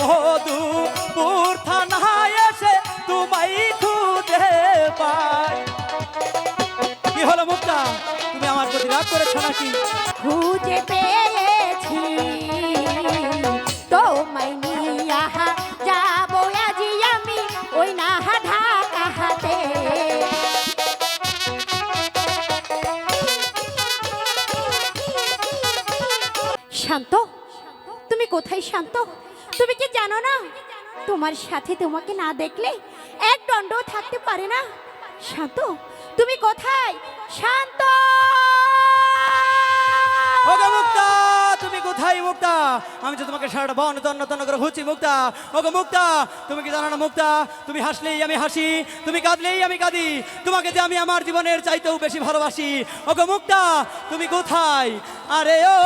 মধুপুর থানায় এসে তোমাই খুঁজে পাই কি হলো মুক্তা? তুমি আমার প্রতি রাগ করেছ নাকি? খুঁজে পেয়েছি। তোমায় নিয়ে যাব আজি আমি ওই না ঢাকা শান্ত, তুমি কোথায় শান্ত? তুমি কি জানো না? তোমার সাথে তোমাকে না দেখলে এক দণ্ড থাকতে পারে না। শান্ত, তুমি কোথায়? শান্ত! তুমি কোথায় মুক্তা? আমি তো তোমাকে বন, তন্ন তন্ন করে হচ্ছি মুক্তা। ওগো মুক্তা, তুমি কি জানো না মুক্তা? তুমি হাসলেই আমি হাসি, তুমি কাঁদলেই আমি কাঁদি। তোমাকে যে আমি আমার জীবনের চাইতেও বেশি ভালোবাসি। ওগো মুক্তা, তুমি কোথায়? আরে ও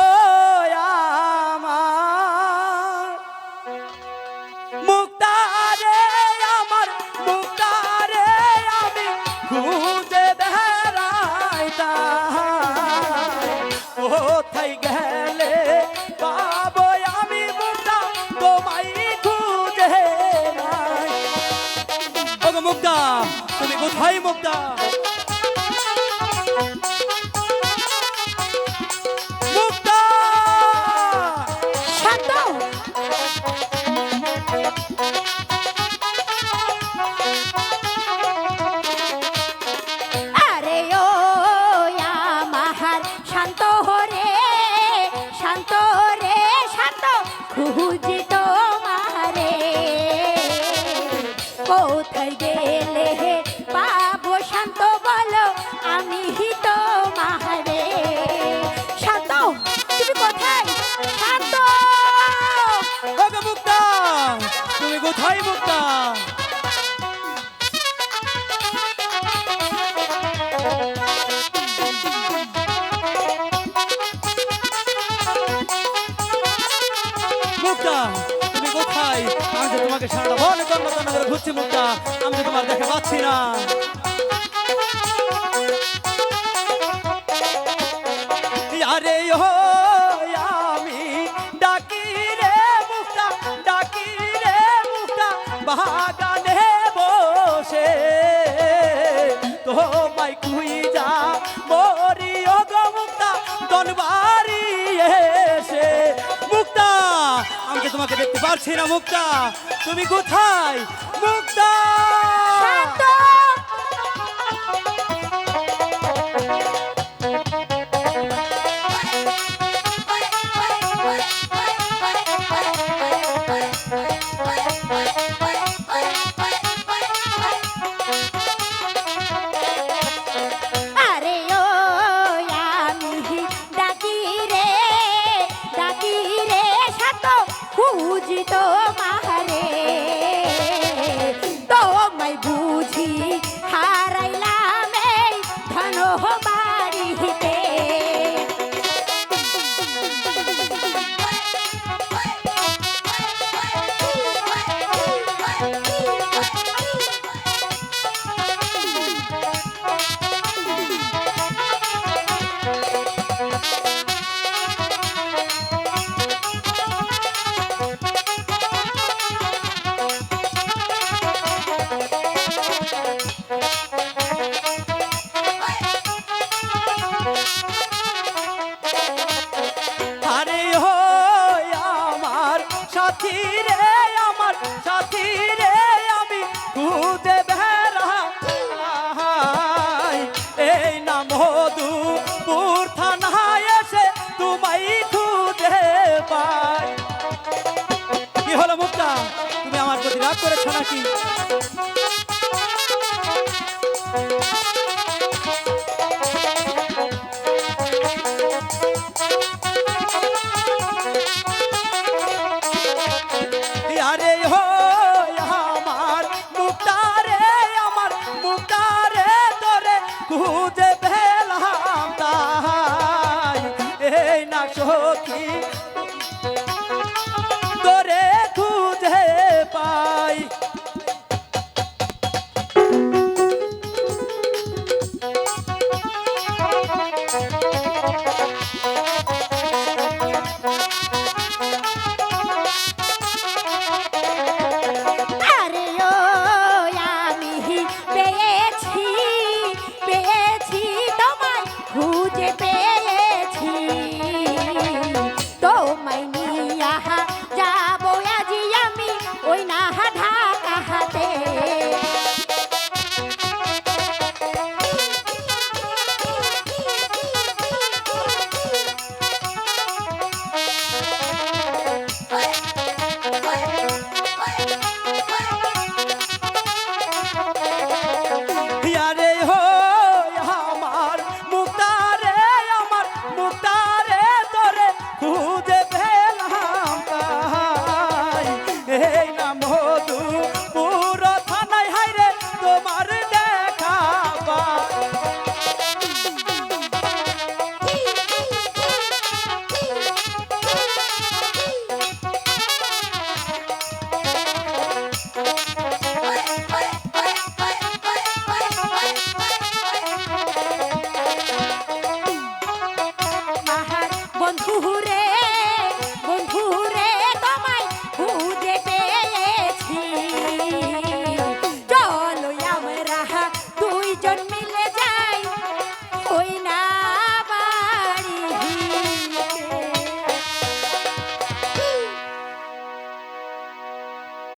মুক্তা মুক্তা। কোথায় মুক্তা মুক্তা, তুমি কোথায়? আমি তোমাকে সারাটা বলে তন্ন করে ঘুরছি মুক্তা। আমি তোমার দেখা পাচ্ছি না। বাগানে বসে তোমায় কুইজা মরি ও গো মুক্তা দনবারি এসে মুক্তা আমি তো তোমাকে দেখতে পারছি না মুক্তা তুমি কোথায় মুক্তা শান্ত খুঁজি তো মারে তোমায় বুঝি হারাইলাম ধন বাড়িতে রে, আমার সাথী রে, আমি খুদে বেড়াই এই না মধুপুর থানায় এসে তোমায় খুঁজে পাই। কি হলো মুক্তা? তুমি আমার প্রতি রাগ করেছ নাকি? সখী